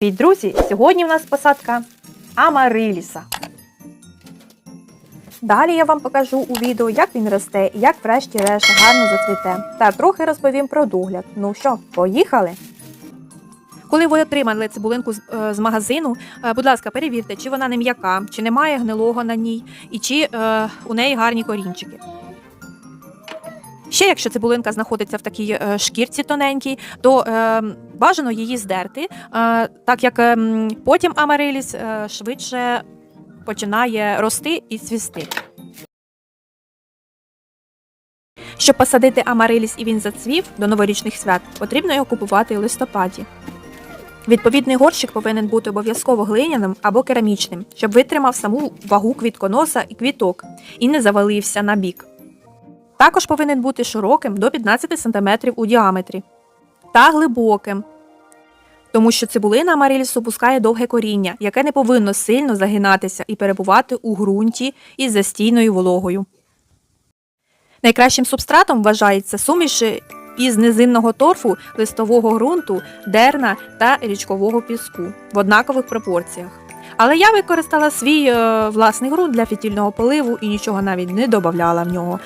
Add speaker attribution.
Speaker 1: Привіт, друзі! Сьогодні в нас посадка амариліса. Далі я вам покажу у відео, як він росте і як врешті-решт гарно зацвіте. Та трохи розповім про догляд. Ну що, поїхали? Коли ви отримали цибулинку з, е, магазину, е, будь ласка, перевірте, чи вона не м'яка, чи немає гнилого на ній, і чи е, у неї гарні корінчики. Ще якщо цибулинка знаходиться в такій е, шкірці тоненькій, то е, бажано її здерти, е, так як е, потім амариліс швидше починає рости і цвісти. Щоб посадити амариліс і він зацвів до новорічних свят, потрібно його купувати у листопаді. Відповідний горщик повинен бути обов'язково глиняним або керамічним, щоб витримав саму вагу квітконоса і квіток і не завалився на бік. Також повинен бути широким до 15 см у діаметрі та глибоким, тому що цибулина амарилісу пускає довге коріння, яке не повинно сильно загинатися і перебувати у ґрунті із застійною вологою. Найкращим субстратом вважається суміш із низинного торфу, листового ґрунту, дерна та річкового піску в однакових пропорціях. Але я використала свій е, власний ґрунт для фітільного поливу і нічого навіть не додавала в нього.